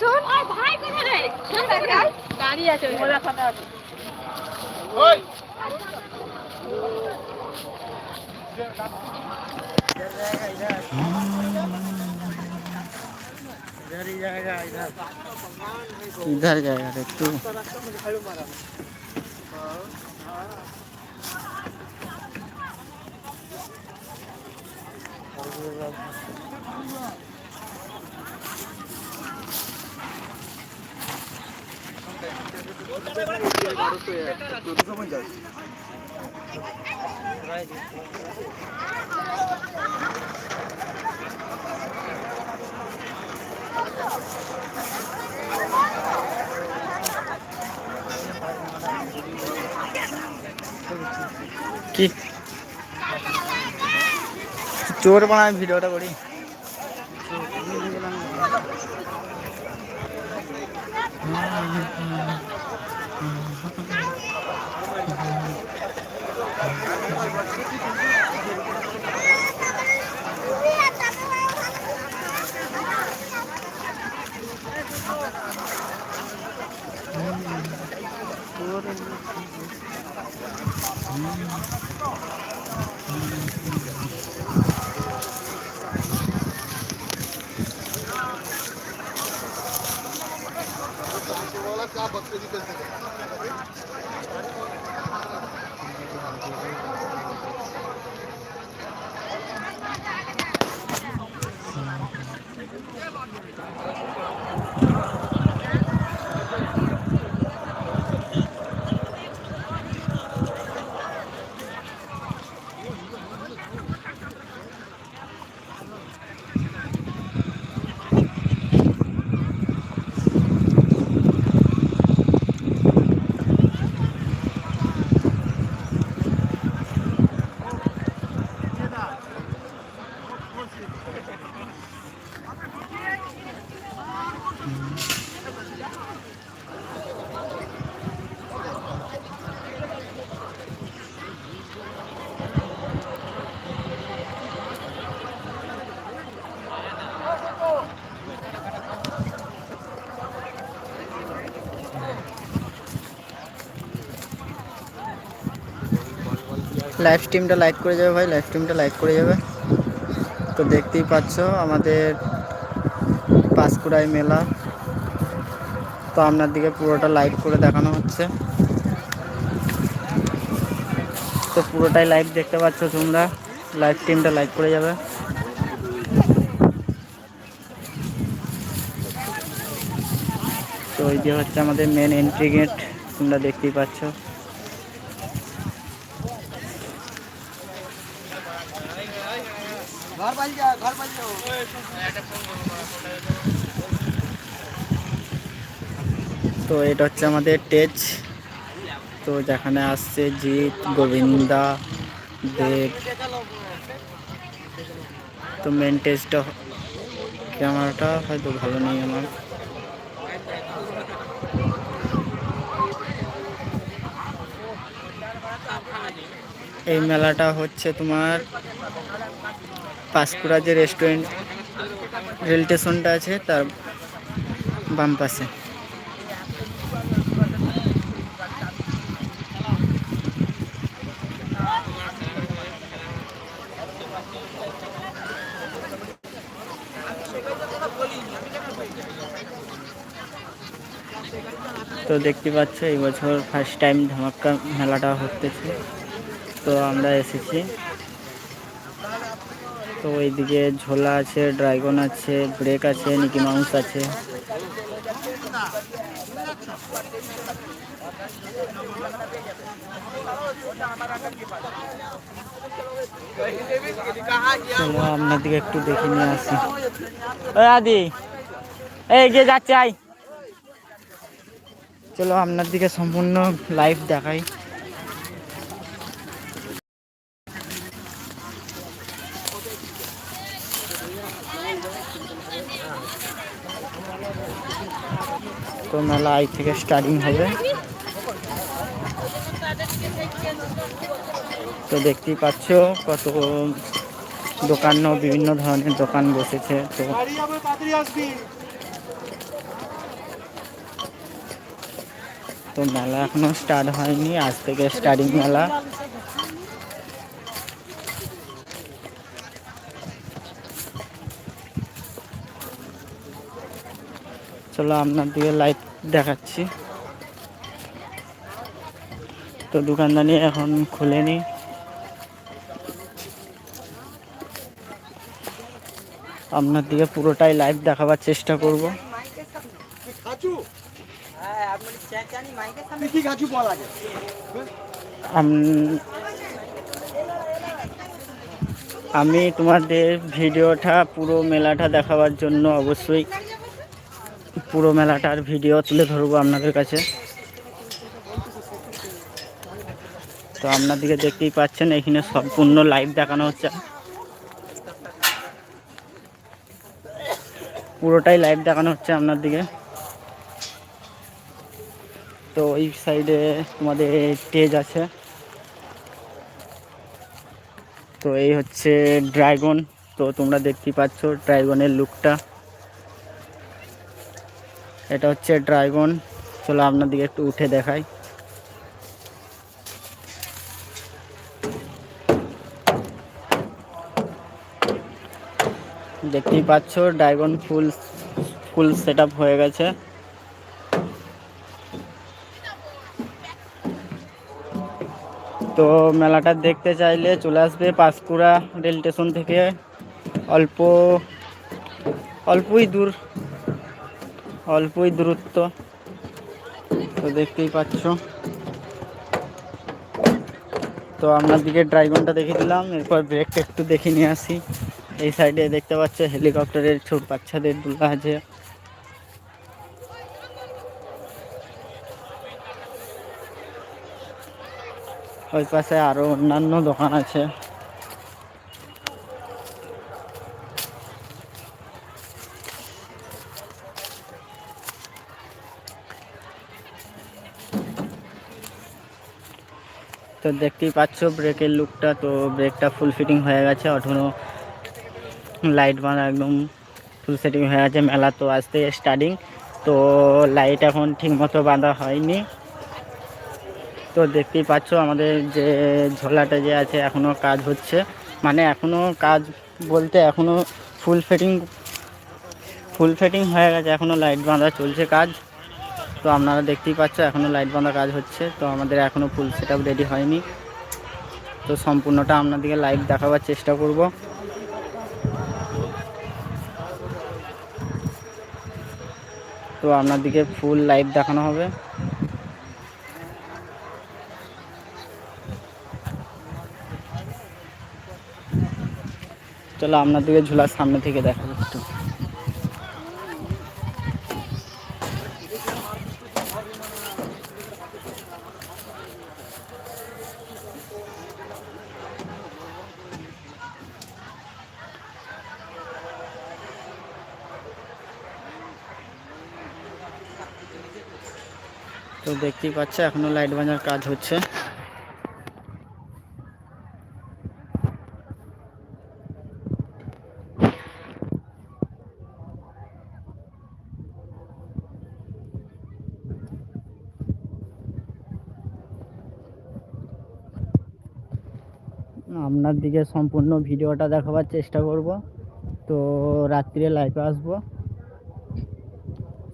শুন ভাই কোথায় গাড়ি আছে কি? চোর বানায় ভিডিওটা করি। Um, रे तू কি চোর বানায় ভিডিওটা লাইভ স্ট্রিমটা লাইক করে যাবে ভাই লাইভ স্ট্রিমটা লাইক করে যাবে। তো দেখতেই পাচ্ছ আমাদের পাঁশকুড়াই মেলা। তো আপনার দিকে পুরোটা লাইভ করে দেখানো হচ্ছে। তো পুরোটাই লাইভ দেখতে পাচ্ছ তোমরা। লাইভ স্ট্রিমটা লাইক করে যাবে। তো এই যে হচ্ছে আমাদের মেন এন্ট্রি গেট তোমরা দেখতেই পাচ্ছ। তো এটা হচ্ছে আমাদের টেজ তো যেখানে আসছে জিৎ, গোবিন্দা, দেব। তো মেন টেজটা ক্যামেরাটা হয়তো ভালো নেই আমার। এই মেলাটা হচ্ছে তোমার পাঁশকুড়া যে রেস্টুরেন্ট রেল স্টেশনটা আছে, তার বাম পাশে। তো দেখতে পাচ্ছ, এই বছর ফার্স্ট টাইম ধামাক্কা মেলাটা হতেছে তো আমরা এসেছি। তো ওইদিকে ঝোলা আছে, ড্রাগন আছে, ব্রেক আছে নিকি মাউস আছে। চলো আপনার দিকে একটু দেখে নিয়ে আসি। ওই আদি, এই গিয়ে যাচ্ছে আই চলো আপনার দিকে সম্পূর্ণ লাইভ দেখাই। তো মেলা আই থেকে স্টার্টিং হবে। তো দেখতেই পাচ্ছ কত দোকানও বিভিন্ন ধরনের দোকান বসেছে। তো তো মেলা এখনও স্টার্ট হয়নি, আজ থেকে স্টার্টিং মেলা। চলো আপনার দিকে লাইট দেখাচ্ছি। তো দোকানদানি এখন খুলেনি আপনার দিকে পুরোটাই লাইভ দেখাবার চেষ্টা করব। আমি তোমাদের ভিডিওটা, পুরো মেলাটা দেখাবার জন্য অবশ্যই পুরো মেলাটার ভিডিও তুলে ধরবো আপনাদের কাছে। তো আপনাদেরকে দেখতেই পাচ্ছেন, এখানে সম্পূর্ণ লাইভ দেখানো হচ্ছে। পুরোটাই লাইভ দেখানো হচ্ছে আপনার দিকে তো ওই সাইডে তোমাদের স্টেজ আছে। তো এই হচ্ছে ড্রাগন তো তোমরা দেখতেই পাচ্ছ ড্রাগনের লুকটা এটা হচ্ছে ড্রাগন। চলো আপনাদেরকে একটু উঠে দেখাই। দেখতেই পাচ্ছ, ড্রাগন ফুল ফুল সেট হয়ে গেছে। তো মেলাটা দেখতে চাইলে চলে আসবে পাঁশকুড়া রেল স্টেশন থেকে। অল্প, অল্পই দূর। অল্পই দূরত্ব। তো দেখতেই পাচ্ছ। তো আপনার দিকে ড্রাইগনটা দেখে দিলাম, এরপর ব্রেকটা একটু দেখে নিয়ে আসি। এই সাইডে দেখতে পাচ্ছ হেলিকপ্টারের ছোট বাচ্চাদের দুলা আছে। ওই পাশে আরও অন্যান্য দোকান আছে। তো দেখতেই পাচ্ছ ব্রেকের লুকটা। তো ব্রেকটা ফুল ফিটিং হয়ে গেছে। অঠনো লাইট বাঁধা একদম ফুল সেটিং হয়ে গেছে। মেলা তো আসতে স্টার্টিং তো লাইট এখন ঠিক মতো বাঁধা হয়নি। তো দেখতেই পাচ্ছ আমাদের যে ঝোলাটা যে আছে এখনও কাজ হচ্ছে। মানে এখনও কাজ বলতে এখনও ফুল ফিটিং ফুল ফিটিং হয়ে গেছে। এখনও লাইট বাঁধা চলছে কাজ। তো আপনারা দেখতেই পাচ্ছ এখনও লাইট বাঁধা কাজ হচ্ছে, তো আমাদের এখনও ফুল সেট রেডি হয়নি। তো সম্পূর্ণটা আপনাদেরকে লাইভ দেখাবার চেষ্টা করব। তো আপনাদেরকে ফুল লাইভ দেখানো হবে। চলো আপনাদেরকে ঝুলার সামনে থেকে দেখা একটু। তো দেখতেই পাচ্ছ, এখনও লাইট বাজার কাজ হচ্ছে। আপনার দিকে সম্পূর্ণ ভিডিওটা দেখাবার চেষ্টা করব। তো রাত্রিরে লাইভে আসব।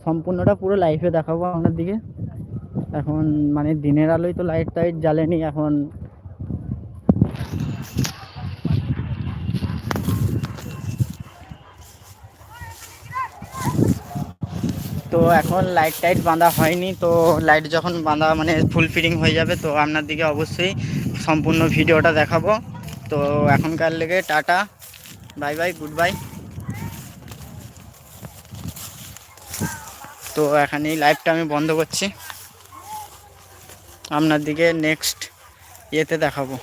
সম্পূর্ণটা পুরো লাইভে দেখাবো আপনার দিকে। এখন মানে দিনের আলোয় তো লাইট টাইট জ্বালেনি, এখন তো এখন লাইট টাইট বাঁধা হয়নি, তো লাইট যখন বাঁধা মানে ফুল ফিটিং হয়ে যাবে, তো আপনার দিকে অবশ্যই সম্পূর্ণ ভিডিওটা দেখাবো। তো এখনকার লেগে tata bye bye good bye তো এখানেই লাইভটা আমি বন্ধ করছি। আপনার দিকে নেক্সট ইয়েতে দেখাবো।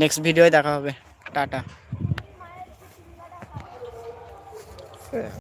নেক্সট ভিডিওয় দেখা হবে। টাটা।